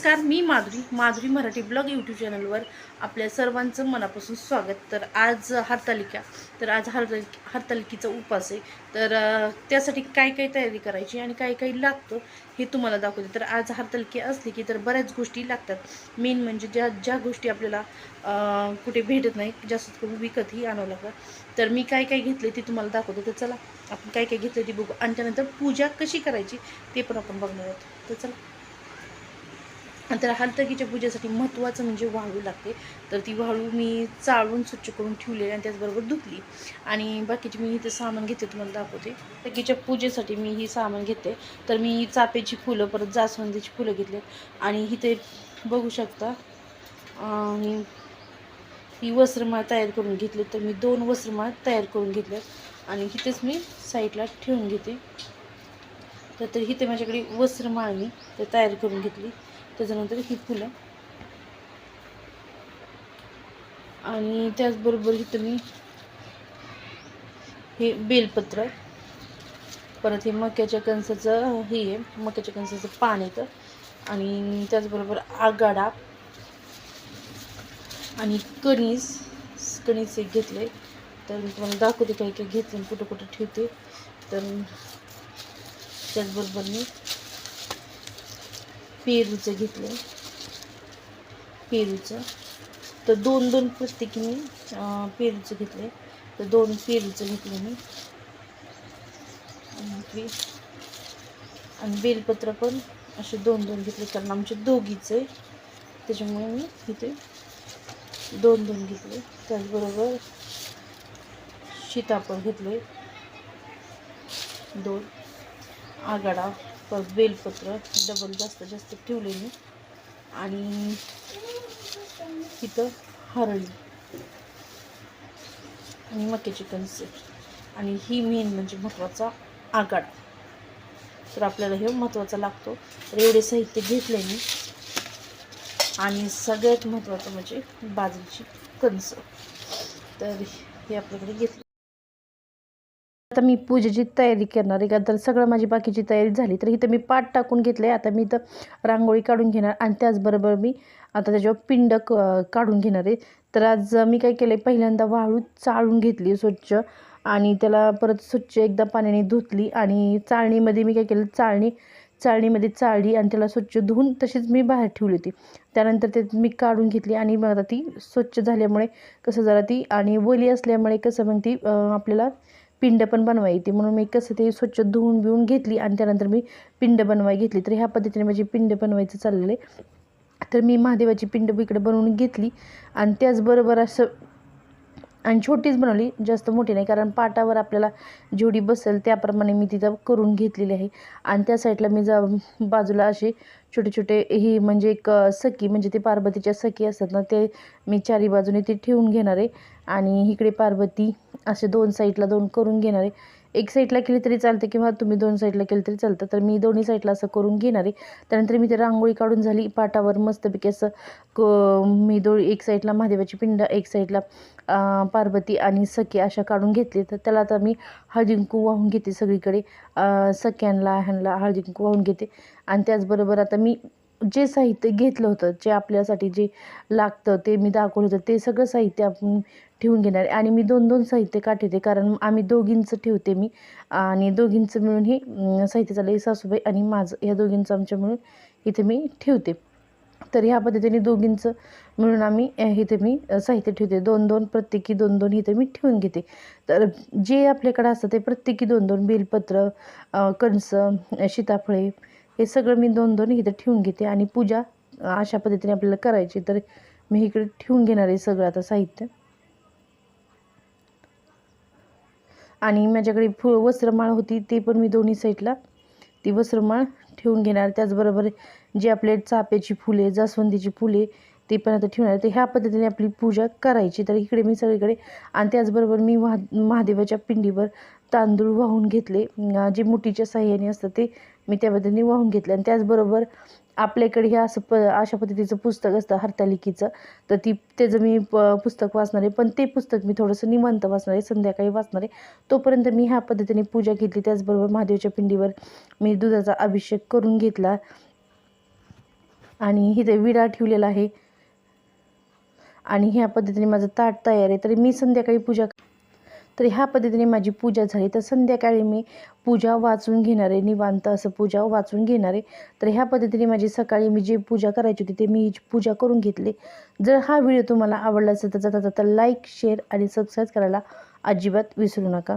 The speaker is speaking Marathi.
नमस्कार मी माधुरी माधुरी मराठी ब्लॉग यूट्यूब चॅनलवर आपल्या सर्वांचं मनापासून स्वागत. तर आज हरतालिका तर आज हरताल हरतालिकेचा उपास आहे. तर त्यासाठी काय काय तयारी करायची आणि काय काय लागतं हे तुम्हाला दाखवते. तर आज हरतालिके असली की तर बऱ्याच गोष्टी लागतात. मेन म्हणजे ज्या ज्या गोष्टी आपल्याला कुठे भेटत नाही जास्त करून विकतही आणावं लागतं. तर मी काय काय घेतले ते तुम्हाला दाखवते. तर चला आपण काय काय घेतलं ते बघू. आणि त्यानंतर पूजा कशी करायची ते पण आपण बघणार आहोत. तर चला. तर हलतकीच्या पूजेसाठी महत्त्वाचं म्हणजे वाळू लागते. तर ती वाळू मी चाळून स्वच्छ करून ठेवलेली आणि त्याचबरोबर धुतली. आणि बाकीचे मी इथे सामान घेते तुम्हाला दाखवते. हलतकीच्या पूजेसाठी मी ही सामान घेते. तर मी चापेची फुलं परत जास्वंदीची फुलं घेतली. आणि इथे बघू शकता आणि ही वस्त्रमाळ तयार करून घेतली. तर मी दोन वस्त्रमाळ तयार करून घेतल्या आणि इथेच मी साईडला ठेवून घेते. तर तर इथे माझ्याकडे वस्त्रमाळ मी ते तयार करून घेतली. त्याच्यानंतर ही फुलं. आणि त्याचबरोबर इथं मी हे बेलपत्र. परत हे मक्याच्या कणसाचं हे आहे मक्याच्या कणसाचं पान येतं आणि त्याचबरोबर आगाडा. आणि कणीस कणीस एक घेतले तर मी तुम्हाला दाखवते काही काही घेतले कुठं कुठं ठेवते. तर त्याचबरोबर मी पेरूचं घेतलं पेरूचं. तर दोन दोन प्रत्येकी मी पेरूचं घेतले तर दोन पेरूचं घेतलं मी. आणि आणि बेलपत्र पण असे दोन दोन घेतले. कारण आमचे दोघीचं आहे. त्याच्यामुळे मी इथे दोन दोन घेतले. त्याचबरोबर सीताफळ घेतले दोन. आगाडा. बेलपत्र डबल जास्त जास्त ठेवले मी. आणि तिथं हरळी. आणि मक्याची कणसे. आणि ही मेन म्हणजे महत्त्वाचा आगाड. तर आपल्याला हे महत्त्वाचा लागतो. तर एवढे साहित्य घेतले मी. आणि सगळ्यात महत्त्वाचं म्हणजे बाजरीची कणसं. तर हे आपल्याकडे घेतलं. आता मी पूजेची तयारी करणार आहे का तर सगळं माझी बाकीची तयारी झाली. तर इथं मी पाट टाकून घेतले आता मी इथं रांगोळी काढून घेणार आणि त्याचबरोबर मी आता त्याच्यावर पिंड क काढून घेणार आहे. तर आज मी काय केलं आहे पहिल्यांदा वाळू चाळून घेतली स्वच्छ आणि त्याला परत स्वच्छ एकदा पाण्याने धुतली आणि चाळणीमध्ये मी काय केलं चाळणी चाळणीमध्ये चाळली आणि त्याला स्वच्छ धुवून तशीच मी बाहेर ठेवली होती. त्यानंतर ते मी काढून घेतली आणि मग आता ती स्वच्छ झाल्यामुळे कसं जरा ती आणि वली असल्यामुळे कसं मग ती आपल्याला पिंड पण बनवायची म्हणून मी कसं ते स्वच्छ धुवून बिवून घेतली आणि त्यानंतर मी पिंड बनवाय घेतली. तर ह्या पद्धतीने माझी पिंड बनवायचं चाललेलं आहे. तर मी महादेवाची पिंड इकडे बनवून घेतली. आणि त्याचबरोबर असं आणि छोटीच बनवली जास्त मोठी नाही कारण पाटावर आपल्याला जेवढी बसेल त्याप्रमाणे मी तिथं करून घेतलेली आहे. आणि त्या साईडला मी जा बाजूला असे छोटे छोटे ही म्हणजे एक सखी म्हणजे ते पार्वतीच्या सखी असतात ना ते मी चारी बाजूने ते ठेवून घेणार आहे. आणि इकडे पार्वती असे दोन साईडला दोन करून घेणार आहे. एक साईडला केली तरी चालते किंवा तुम्ही दोन साईडला केलं तरी चालतं. तर मी दोन्ही साईडला असं करून घेणार आहे. त्यानंतर मी ते रांगोळी काढून झाली. पाटावर मस्तपैकी असं क मी दो एक साईडला महादेवाची पिंड एक साईडला पार्वती आणि सखी अशा काढून घेतली. तर त्याला आता मी हळदींकू वाहून घेते सगळीकडे. सख्यांला सख्यांना ह्यांना वाहून घेते. आणि त्याचबरोबर आता मी जे साहित्य घेतलं होतं जे आपल्यासाठी जे लागतं ते मी दाखवलं होतं ते सगळं साहित्य आपण ठेवून घेणार. आणि मी दोन दोन साहित्य का ठेवते कारण आम्ही दोघींचं ठेवते मी. आणि दोघींचं मिळून हे साहित्य चाललं सासूबाई आणि माझं ह्या दोघींचं आमच्या मिळून इथे मी ठेवते. तर ह्या पद्धतीने दोघींचं मिळून आम्ही इथे मी साहित्य ठेवते. दोन दोन प्रत्येकी दोन दोन इथे मी ठेवून घेते. तर जे आपल्याकडे असतं ते प्रत्येकी दोन दोन बेलपत्र कणसं सीताफळे हे सगळं मी दोन दोन इथं ठेवून घेते आणि पूजा अशा पद्धतीने आपल्याला करायची. तर मी इकडे ठेवून घेणार आहे सगळं आता साहित्य. आणि माझ्याकडे फु वस्त्रमाळ होती ते पण मी दोन्ही साईडला ती वस्त्रमाळ ठेवून घेणार. त्याचबरोबर जे आपले चाप्याची फुले जास्वंदीची फुले ते पण आता ठेवणार तर ह्या पद्धतीने आपली पूजा करायची. तर इकडे मी सगळीकडे आणि त्याचबरोबर मी महा महादेवाच्या पिंडीवर तांदूळ वाहून घेतले. जे मुठीच्या साह्याने असतं ते मी त्या पद्धतीने वाहून आणि त्याचबरोबर आपल्याकडे हे असं प अशा पद्धतीचं पुस्तक असतं हरतालिकेचं. तर ती त्याचं मी प पुस्तक वाचणार आहे. पण ते पुस्तक मी थोडंसं निवांत वाचणार आहे. संध्याकाळी वाचणार आहे. तोपर्यंत मी ह्या पद्धतीने पूजा घेतली. त्याचबरोबर महादेवाच्या पिंडीवर मी दुधाचा अभिषेक करून घेतला. आणि इथे विडा ठेवलेला आहे. आणि ह्या पद्धतीने माझं ताट तयार आहे. तर मी संध्याकाळी पूजा तर ह्या पद्धतीने माझी पूजा झाली. तर संध्याकाळी मी पूजा वाचून घेणारे निवांत असं पूजा वाचून घेणारे. तर ह्या पद्धतीने माझी सकाळी मी जी पूजा करायची होती ते मी ही पूजा करून घेतली. जर हा व्हिडिओ तुम्हाला आवडला असेल तर जाता जाता लाईक शेअर आणि सबस्क्राईब करायला अजिबात विसरू नका.